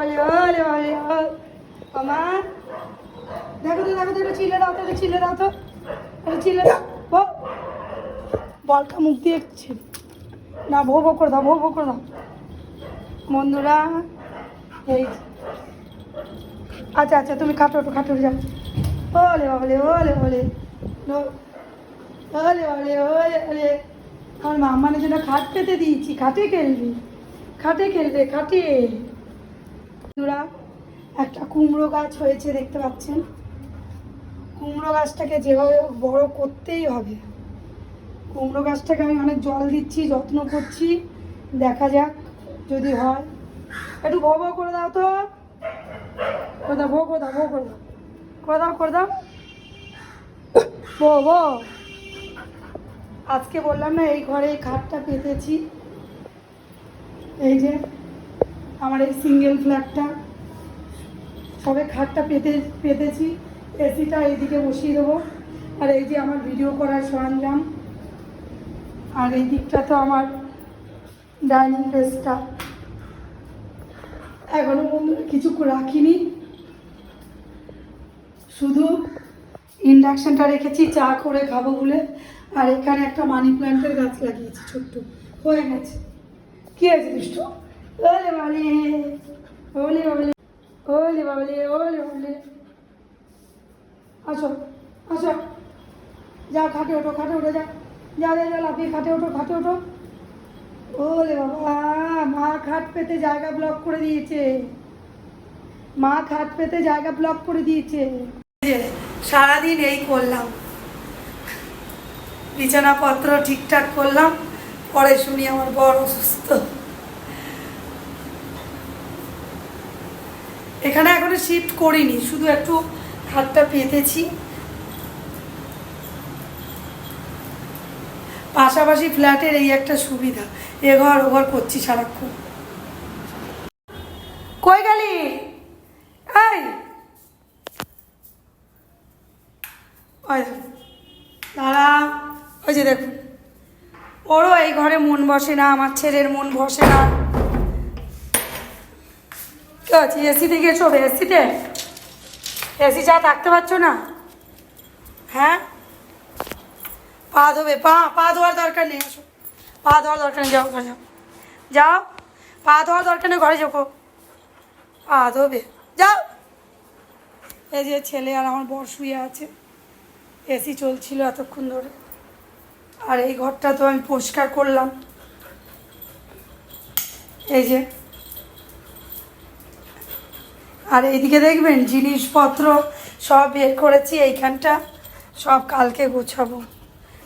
ওলে ওলে ওলে মামা দেখো তো দেখো তো একটু চিলে দাও তো একটু চিলে দাও তো। একটু চিলে দাও। বলটা মুখ দিয়ে ছিল না, ভো ভো করে দাও, ভো ভো করে দাও। বন্ধুরা, এই আচ্ছা আচ্ছা তুমি খাটো, একটু খাটো যাও। ওলে ওলে ওলে ওলে। ওলে ওলে ওলে ওলে। আমার মামানের জন্য খাট পেতে দিয়েছি, খাটে খেলবি। খাটে খেলবে, খাটে। বন্ধুরা, একটা কুমড়ো গাছ হয়েছে, দেখতে পাচ্ছেন? কুমড়ো গাছটাকে যেভাবে বড় করতেই হবে। কুমড়ো গাছটাকে আমি অনেক জল দিচ্ছি, যত্ন করছি। দেখা যাক যদি হয়। একটু ভো ভো করে দাও তো। করে দাও, ভো করে দাও, ভো করে দাও। করে দাও করে দাও। ভো ভো। আজকে বললাম না, এই ঘরে এই খাটটা পেতেছি। এই যে আমার এই সিঙ্গেল ফ্ল্যাটটা সবে খাটটা পেতে, পেতেছি। এসিটা এইদিকে বসিয়ে দেবো। আর এই যে আমার ভিডিও করার সরঞ্জাম। আর এই দিকটা তো আমার ডাইনিং প্লেসটা এখনও বন্ধুরা কিছু রাখিনি। শুধু ইন্ডাকশানটা রেখেছি, চা করে খাব বলে। আর এখানে একটা মানি প্ল্যান্টের গাছ লাগিয়েছি ছোট্ট। হয়ে গেছে। কী আছে দুষ্টু? ওলে বাবলে ওলে বাবলে ওলে বাবলে ওলে বাবলে আসো আসো। যাও খাটে ওঠো খাটে ওঠো, যা। যা যা লাফিয়ে খাটে ওঠো খাটে ওঠো। ওলে বাবা, মা খাট পেতে জায়গা ব্লক করে দিয়েছে। মা খাট পেতে জায়গা ব্লক করে দিয়েছে। সারাদিন এই করলাম। বিছানাপত্র ঠিকঠাক করলাম, পরে শুনি আমার বড় অসুস্থ। এখানে এখনও শিফট করিনি, শুধু একটু খাটটা পেতেছি। পাশাপাশি ফ্ল্যাটের এই একটা সুবিধা, এ ঘর ও ঘর করছি সারাক্ষণ। কই গেলি? এই! দাঁড়া, ওই যে দেখুন ওরও এই ঘরে মন বসে না, আমার ছেলের মন বসে না। আছে এসিতে গেছো? এসিতে এসি চা থাকতে পারছ না? হ্যাঁ? পা ধোবে, পা পা ধোয়ার দরকার নেই, আসো। পা ধোয়ার দরকার নেই, যাও, ঘরে যাও। যাও, পা ধোয়ার দরকার নেই, ঘরে যাও পা ধোবে। যাও। এই যে ছেলে আর আমার বর শুয়ে আছে। এসি চলছিল এতক্ষণ ধরে। আর এই ঘরটা তো আমি পরিষ্কার করলাম। এই যে আর এইদিকে দেখবেন জিনিসপত্র সব বের করেছি এইখানটা। সব কালকে গোছাবো।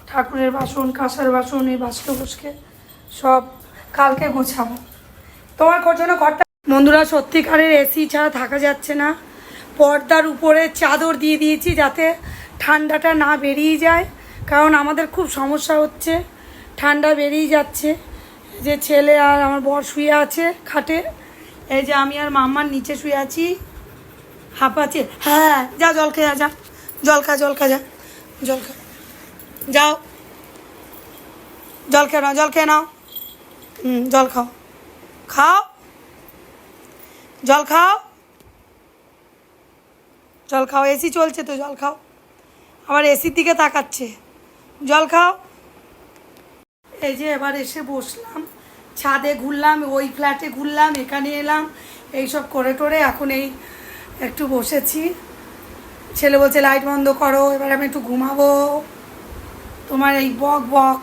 ঠাকুরের বাসন, কাঁসার বাসন, এই বাস্কবুসকে সব কালকে গোছাবো। তোমার জন্য ঘরটা বন্ধুরা, সত্যিকারের এসি ছাড়া থাকা যাচ্ছে না। পর্দার উপরে চাদর দিয়ে দিয়েছি যাতে ঠান্ডাটা না বেরিয়ে যায়। কারণ আমাদের খুব সমস্যা হচ্ছে। ঠান্ডা বেরিয়ে যাচ্ছে। যে ছেলে আর আমার বর শুয়ে আছে খাটে। এই যে আমি আর মাম্মার নিচে শুয়ে আছি। হাঁপাচ্ছে হ্যাঁ যা, জল খেয়ে যা। জল খা জল খা, যা। জল খা। যাও। জল খেয়ে নাও, জল খেয়ে নাও। হুম, জল খাও। খাও। জল খাও। জল খাও, এসি চলছে তো, জল খাও। আবার এসির দিকে তাকাচ্ছে। জল খাও। এই যে এবার এসে বসলাম। ছাদে ঘুরলাম, ওই ফ্ল্যাটে ঘুরলাম, এখানে এলাম, এইসব করে টোরে এখন এই একটু বসেছি। ছেলে বলছে লাইট বন্ধ করো, এবার আমি একটু ঘুমাবো। তোমার এই বক বক।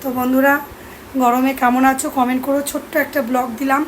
তো বন্ধুরা, গরমে কেমন আছো? কমেন্ট করো। ছোট্ট একটা ব্লগ দিলাম।